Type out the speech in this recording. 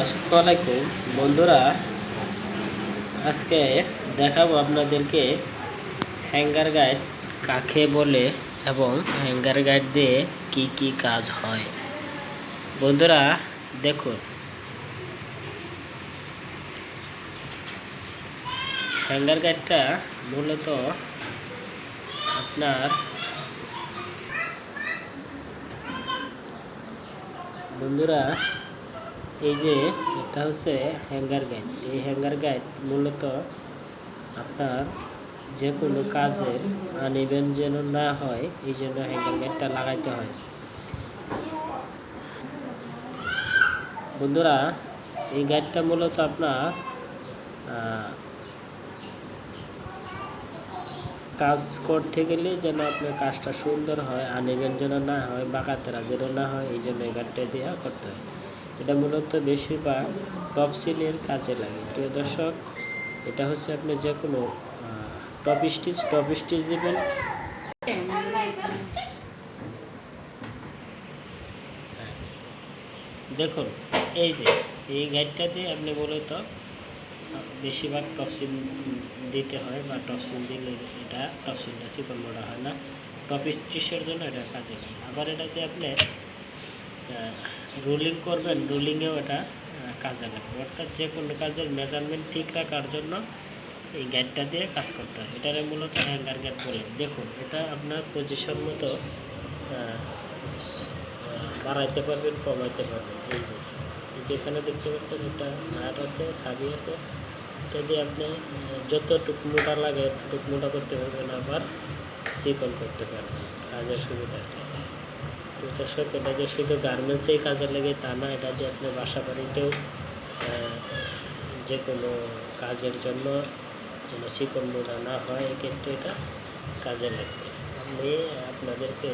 আসসালামু আলাইকুম বন্ধুরা, আজকে দেখাবো আপনাদেরকে হ্যাঙ্গার গাইড কাকে বলে এবং হ্যাঙ্গার গাইড দিয়ে কি কি কাজ হয়। বন্ধুরা, দেখুন। হ্যাঙ্গার গাইডটা মূলত আপনার বন্ধুরা এই যে এটা হচ্ছে হ্যাঙ্গার গাইড। এই হ্যাঙ্গার গাইড মূলত আপনার যে কোনো কাজের আনিবেন যেন না হয়, এই জন্য হ্যাঙ্গার গাইডটা লাগাইতে হয়। বন্ধুরা, এই গাইডটা মূলত আপনার কাজ করতে গেলে যেন আপনার কাজটা সুন্দর হয় আনিবেন যেন না হয়, বাঁকাতেরা যেন না হয়, এই জন্য এই গাইডটা দেওয়া করতে হয়। এটা মূলত বেশিরভাগ টপ সিলের কাজে লাগে। প্রিয় দর্শক, এটা হচ্ছে আপনি যে কোনো টপ স্টিচ টপ স্টিচ দেবেন। দেখুন, এই যে, এই গাইডটা দিয়ে আপনি মূলত বেশিরভাগ টপসিল দিতে হয় বা টপসিল দিলে এটা টপসিলটা চিকন মোড়া হয় না। টপ স্টিচের জন্য এটা কাজে লাগে। আবার এটাতে আপনি রুলিং করবেন রুলিংয়েও এটা কাজে লাগবে। অর্থাৎ যে কোনো কাজের মেজারমেন্ট ঠিক রাখার জন্য এই গাইডটা দিয়ে কাজ করতে হয়। এটারে মূলত হ্যাঙ্গার গাইড বলে। দেখুন এটা আপনার পজিশন মতো বাড়াইতে পারবেন কমাইতে পারবেন। এই যে যেখানে দেখতে পাচ্ছেন এটা নাট আছে ছাবি আছে। এটা দিয়ে আপনি আহ, যতটুক মোটা লাগে ততটুক মোটা করতে পারবেন আবার চিকন করতে পারবেন। কাজের সুবিধার্থে। দর্শক, এটা যে শুধু গার্মেন্টসেই কাজে লাগে তা না, এটা দিয়ে আপনার বাসা বাড়িতেও যে কোনো কাজের জন্য যেন মোড়া না হয়, এক্ষেত্রে এটা কাজে লাগবে। আমি আপনাদেরকে